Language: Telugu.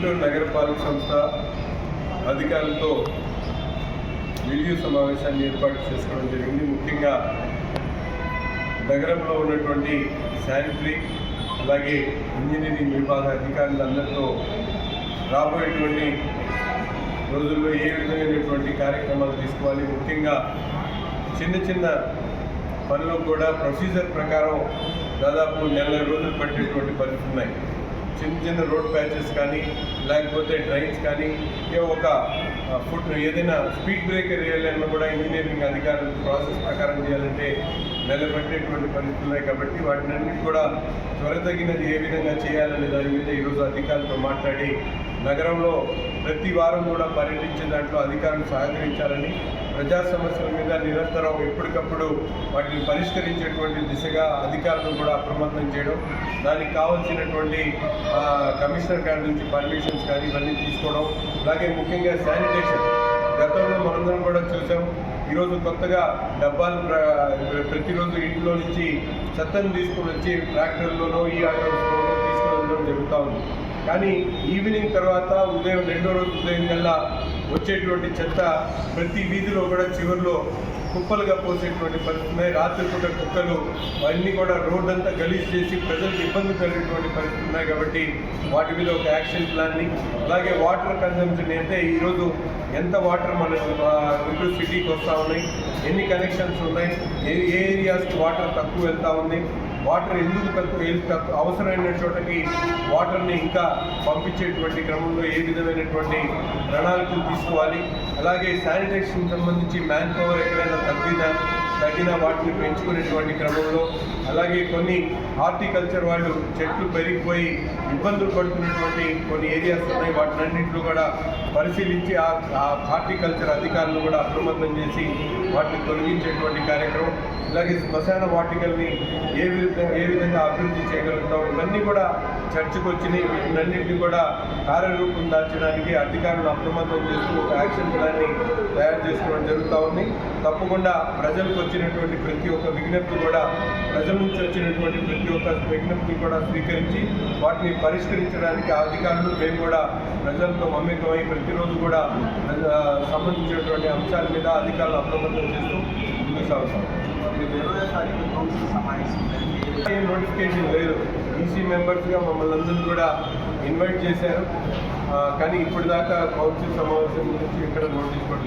గుంటూరు నగరపాలక సంస్థ అధికారులతో వీడియో సమావేశాన్ని ఏర్పాటు చేసుకోవడం జరిగింది. ముఖ్యంగా నగరంలో ఉన్నటువంటి శానిటరీ అలాగే ఇంజనీరింగ్ విభాగ అధికారులందరితో రాబోయేటువంటి రోజుల్లో ఏ విధమైనటువంటి కార్యక్రమాలు తీసుకోవాలి? ముఖ్యంగా చిన్న చిన్న పనులకు కూడా ప్రొసీజర్ ప్రకారం దాదాపు నెల రోజులు పట్టేటువంటి పరిస్థితున్నాయి చిన్న చిన్న రోడ్ ప్యాచెస్ కానీ లేకపోతే డ్రైన్స్ కానీ ఏ ఒక ఫుడ్ ఏదైనా స్పీడ్ బ్రేకర్ వేయాలన్నా కూడా ఇంజనీరింగ్ అధికారులు ప్రాసెస్ ప్రకారం చేయాలంటే నిలబెట్టేటువంటి పరిస్థితున్నాయి కాబట్టి వాటిని కూడా త్వరతగినది ఏ విధంగా చేయాలనే దాని మీద ఈరోజు అధికారులతో మాట్లాడి నగరంలో ప్రతి వారం కూడా పర్యటించే దాంట్లో అధికారులు సహకరించాలని ప్రజా సమస్యల మీద నిరంతరం ఎప్పటికప్పుడు వాటిని పరిష్కరించేటువంటి దిశగా అధికారులను కూడా అప్రమత్తం చేయడం దానికి కావాల్సినటువంటి కమిషనర్ గారి నుంచి పర్మిషన్స్ కానీ ఇవన్నీ తీసుకోవడం అలాగే ముఖ్యంగా శానిటేషన్. గతంలో మనందరం కూడా చూసాం ఈరోజు కొత్తగా డబ్బాలు ప్ర- ప్రతిరోజు ఇంట్లో నుంచి చెత్తను తీసుకుని వచ్చి ట్రాక్టర్లోనో ఈ ఆటోస్లోనో తీసుకుని వెళ్ళడం జరుగుతూ ఉంది. కానీ ఈవినింగ్ తర్వాత ఉదయం రెండో రోజు ఉదయం కల్లా వచ్చేటువంటి చెత్త ప్రతి వీధిలో కూడా చివరిలో కుప్పలుగా పోసేటువంటి పరిస్థితి రాత్రిపూట కుక్కలు అన్నీ కూడా రోడ్ అంతా గలీజ్ చేసి ప్రజలకు ఇబ్బంది కలిగేటువంటి పరిస్థితి ఉన్నాయి కాబట్టి వాటి మీద ఒక యాక్షన్ ప్లాన్ని అలాగే వాటర్ కన్జంప్షన్ అంటే ఈరోజు ఎంత వాటర్ మన గుంటూరు సిటీకి వస్తూ ఉన్నాయి ఎన్ని కనెక్షన్స్ ఉన్నాయి ఏ ఏ ఏరియాస్కి వాటర్ తక్కువ వెళ్తూ ఉంది వాటర్ ఎందుకు తక్కువ తక్కువ అవసరమైన చోటకి వాటర్ని ఇంకా పంపించేటువంటి క్రమంలో ఏ విధమైనటువంటి ప్రణాళికలు తీసుకోవాలి. అలాగే శానిటేషన్ సంబంధించి మ్యాన్ పవర్ ఎక్కడైనా తగ్గిన తగిన వాటిని పెంచుకునేటువంటి క్రమంలో అలాగే కొన్ని హార్టికల్చర్ వాళ్ళు చెట్లు పెరిగిపోయి ఇబ్బందులు పడుతున్నటువంటి కొన్ని ఏరియాస్ ఉన్నాయి. వాటినన్నింటిలో కూడా పరిశీలించి ఆ హార్టికల్చర్ అధికారులు కూడా అప్రమత్తం చేసి వాటిని తొలగించేటువంటి కార్యక్రమం అలాగే శ్మశాన వాటికల్ని ఏ విధంగా ఏ విధంగా అభివృద్ధి చేయగలుగుతాం ఇవన్నీ కూడా చర్చకు వచ్చినాయి. వీటినన్నింటినీ కూడా కార్యరూపం దాల్చడానికి అధికారులు అప్రమత్తం చేస్తూ ఒక యాక్షన్ ప్లాన్ని తయారు చేసుకోవడం జరుగుతూ ఉంది. తప్పకుండా ప్రజలకు వచ్చినటువంటి ప్రతి ఒక్క విజ్ఞప్తి కూడా ప్రజల నుంచి వచ్చినటువంటి ప్రతి ఒక్క విజ్ఞప్తి కూడా స్వీకరించి వాటిని పరిష్కరించడానికి ఆ అధికారులు మేము కూడా ప్రజలతో మమేకమై ప్రతిరోజు కూడా సంబంధించినటువంటి అంశాల మీద అధికారులు అప్రమత్తం చేస్తూ ముందుకు సాగుతాం సమావేశం ఏం నోటిఫికేషన్ లేదు. ఈసీ మెంబర్స్గా మమ్మల్ని అందరూ కూడా ఇన్వైట్ చేశారు కానీ ఇప్పటిదాకా కౌన్సిల్ సమావేశం గురించి ఇక్కడ నోటీస్ కూడా